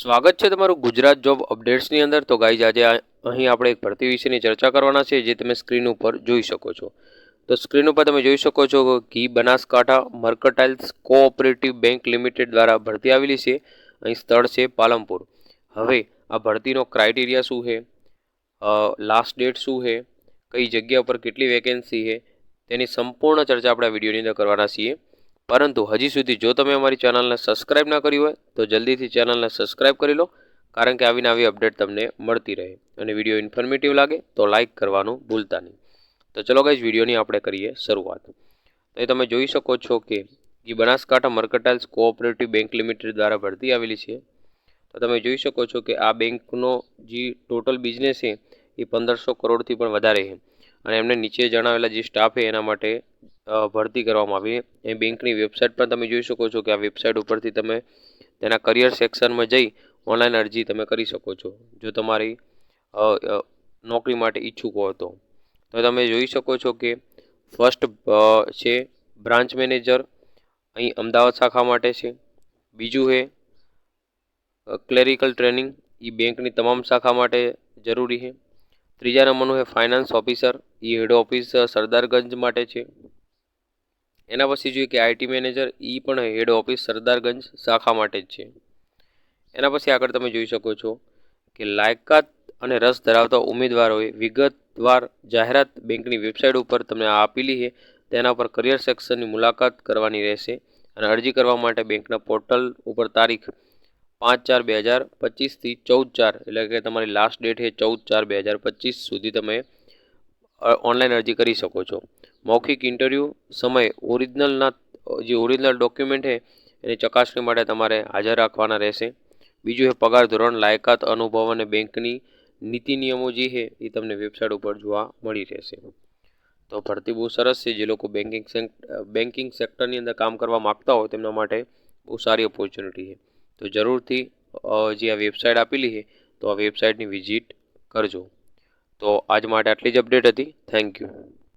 સ્વાગત છે તમારું ગુજરાત જોબ અપડેટ્સની અંદર. તો ગાઈઝ, આજે અહીં આપણે એક ભરતી વિશેની ચર્ચા કરવાના છે, જે તમે સ્ક્રીન ઉપર જોઈ શકો છો. તો સ્ક્રીન ઉપર તમે જોઈ શકો છો કે the Banaskantha mercantile cooperative bank limited દ્વારા ભરતી આવેલી છે. અહીં સ્થળ છે પાલમપુર હવે આ ભરતીનો ક્રાઇટેરિયા શું છે? લાસ્ટ ડેટ શું છે? કઈ જગ્યા પર કેટલી વેકેન્સી છે? તેની સંપૂર્ણ ચર્ચા આપણે વિડીયોની અંદર કરવાના છીએ. પરંતુ હજી સુધી જો તમે અમારી ચેનલને સબસ્ક્રાઇબ ના કરી હોય, તો જલ્દીથી ચેનલને સબસ્ક્રાઇબ કરી લો, કારણ કે આવીને આવી અપડેટ તમને મળતી રહે. અને વીડિયો ઇન્ફોર્મેટિવ લાગે, તો લાઇક કરવાનું ભૂલતા નહીં. તો ચલો ગાઈઝ વિડીયોની આપણે કરીએ શરૂઆત. તો એ તમે જોઈ શકો છો કે એ Banaskantha mercantile cooperative bank limited દ્વારા ભરતી આવેલી છે. તો તમે જોઈ શકો છો કે આ બેંકનો જે ટોટલ બિઝનેસ છે, એ પંદરસો કરોડથી પણ વધારે છે. અને એમને નીચે જણાવેલા જે સ્ટાફ છે, એના માટે ભરતી કરવામાં આવી. એ બેંકની વેબસાઇટ પણ તમે જોઈ શકો છો કે આ વેબસાઇટ ઉપરથી તમે તેના કરિયર સેક્શનમાં જઈ ઓનલાઈન અરજી તમે કરી શકો છો, જો તમારી નોકરી માટે ઈચ્છુક હો તો. તો તમે જોઈ શકો છો કે ફર્સ્ટ છે બ્રાન્ચ મેનેજર, અહીં અમદાવાદ શાખા માટે છે. બીજું છે ક્લેરિકલ ટ્રેનિંગ એ બેંકની તમામ શાખા માટે જરૂરી છે. ત્રીજા નંબરનું છે ફાઇનાન્સ ઓફિસર એ હેડ ઓફિસ સરદારગંજ માટે છે. એના પછી જોઈએ કે આઈટી મેનેજર એ પણ હેડ ઓફિસ સરદારગંજ શાખા માટે જ છે. એના પછી આગળ તમે જોઈ શકો છો કે લાયકાત અને રસ ધરાવતા ઉમેદવારોએ વિગતવાર જાહેરાત બેંકની વેબસાઇટ ઉપર તમને આપેલી છે. તેના પર કરિયર સેક્શનની મુલાકાત કરવાની રહેશે અને અરજી કરવા માટે બેંકના પોર્ટલ ઉપર તારીખ પાંચ ચાર બે હજાર પચીસથી ચૌદ ચાર, એટલે કે તમારી લાસ્ટ ડેટ છે ચૌદ ચાર બે હજાર પચીસ સુધી તમે ઓનલાઈન અરજી કરી શકો છો. મૌખિક ઇન્ટરવ્યૂ સમય ઓરિજિનલના જે ઓરિજિનલ ડોક્યુમેન્ટ છે, એની ચકાસણી માટે તમારે હાજર રાખવાના રહેશે. બીજું છે, પગાર ધોરણ, લાયકાત, અનુભવ અને બેંકની નીતિ નિયમો જે છે, એ તમને વેબસાઇટ ઉપર જોવા મળી રહેશે. તો ભરતી બહુ સરસ છે, જે લોકો બેન્કિંગ બેન્કિંગ સેક્ટરની અંદર કામ કરવા માગતા હોય, તેમના માટે બહુ સારી ઓપોર્ચ્યુનિટી છે. તો જરૂરથી જે આ વેબસાઇટ આપેલી છે, તો આ વેબસાઇટની વિઝિટ કરજો. તો આજ માટે આટલી જ અપડેટ હતી. Thank you